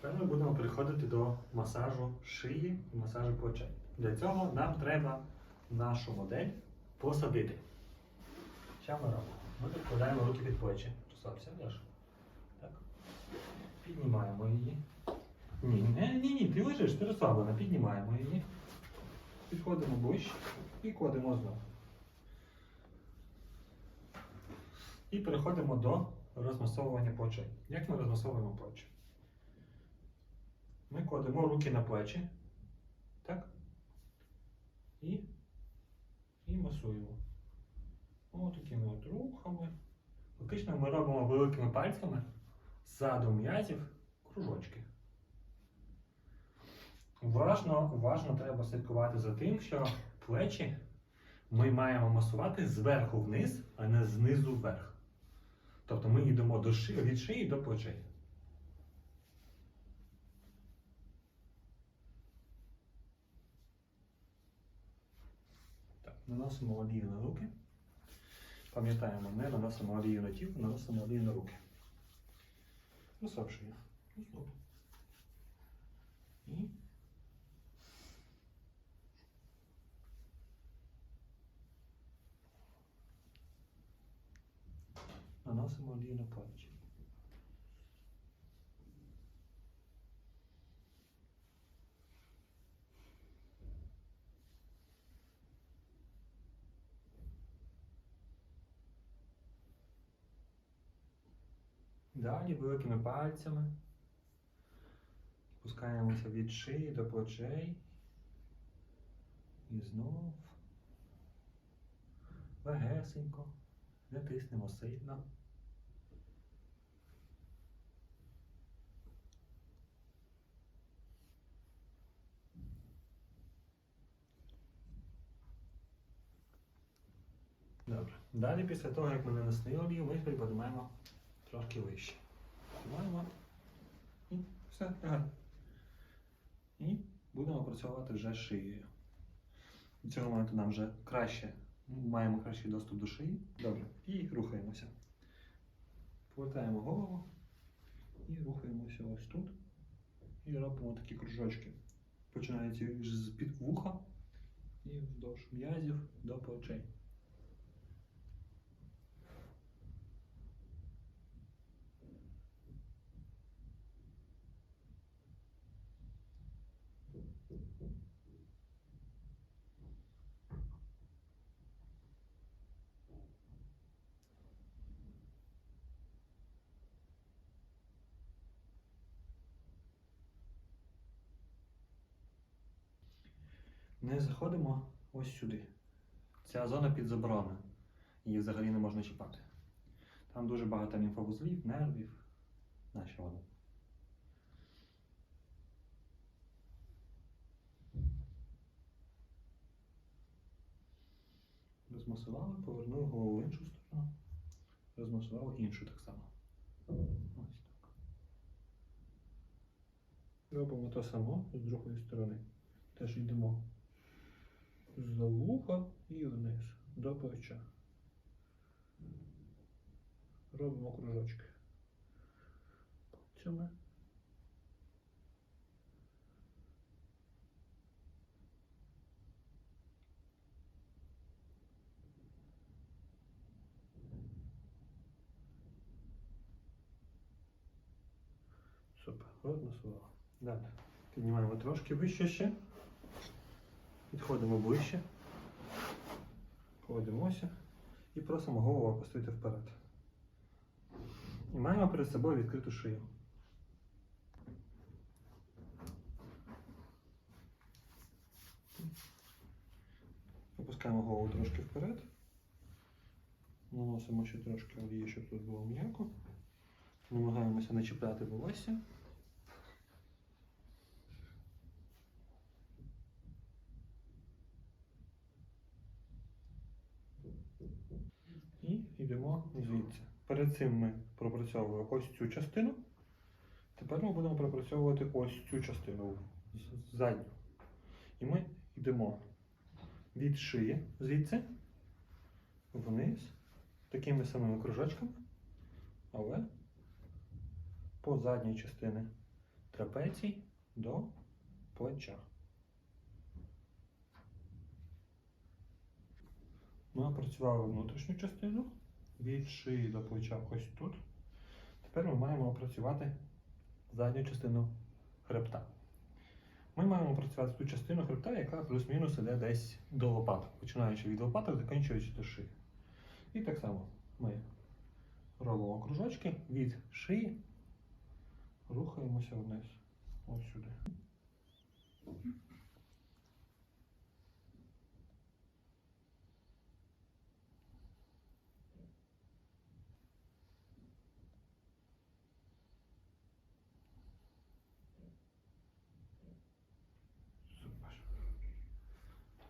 Тепер ми будемо переходити до масажу шиї і масажу плечей. Для цього нам треба нашу модель посадити. Що ми робимо? Ми підкладаємо руки під плечі. Розслабся, Леш. Так. Піднімаємо її. Ні, ні, ні, ти лежиш, ти розслаблена. Піднімаємо її. Підходимо ближче і кладемо знову. І переходимо до розмасовування плечей. Як ми розмасовуємо плечі? Ми кладемо руки на плечі. Так? І, і масуємо. Ось такими от рухами. Фактично ми робимо великими пальцями ззаду м'язів кружочки. Уважно, уважно треба слідкувати за тим, що плечі ми маємо масувати зверху вниз, а не знизу вверх. Тобто ми йдемо до ши, від шиї до плечей. Наносимо олію на руки. Пам'ятаємо, не наносимо олію на тіло, наносимо олію на руки. І. І наносимо олію на плечі. Далі великими пальцями спускаємося від шиї до плечей. І знов легесенько, не тиснемо сильно. Добре. Далі після того, як ми нанесли олію, ми підіймаємо трошки вище. Піднімаємо і все, лягай. І будемо працювати вже шиєю. Від цього моменту нам вже краще, маємо кращий доступ до шиї. Добре. І рухаємося. Повертаємо голову і рухаємося ось тут. І робимо такі кружочки. Починається з під вуха і вздовж м'язів до плечей. Не заходимо ось сюди. Ця зона під забороною. Її взагалі не можна чіпати. Там дуже багато лімфовузлів, нервів. Нащо воно? Розмасували, повернули голову в іншу сторону. Розмасували іншу так само. Ось так. Робимо те саме з другої сторони. Теж йдемо за вуха і вниз до плеча. Робимо кружочки. Пальцями. Супер, розмасували. Далі. Піднімаємо трошки вище ще. Підходимо ближче. Кладемося і просимо голову опустити вперед. І маємо перед собою відкриту шию. Опускаємо голову трошки вперед. Наносимо ще трошки олії, щоб тут було м'яко. Намагаємося не чіпляти волосся. І йдемо звідси. Перед цим ми пропрацьовуємо ось цю частину. Тепер ми будемо пропрацьовувати ось цю частину задню. І ми йдемо від шиї звідси вниз такими самими кружочками, але по задній частини трапецій до плеча. Ми опрацювали внутрішню частину від шиї до плеча ось тут. Тепер ми маємо опрацювати задню частину хребта. Ми маємо опрацювати ту частину хребта, яка плюс-мінус іде десь до лопаток, починаючи від лопаток, закінчуючи до шиї. І так само ми робимо кружочки від шиї, рухаємося вниз. Ось сюди.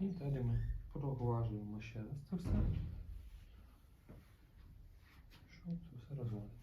І далі ми проглажуємо ще раз це все. Щоб це все розвалити.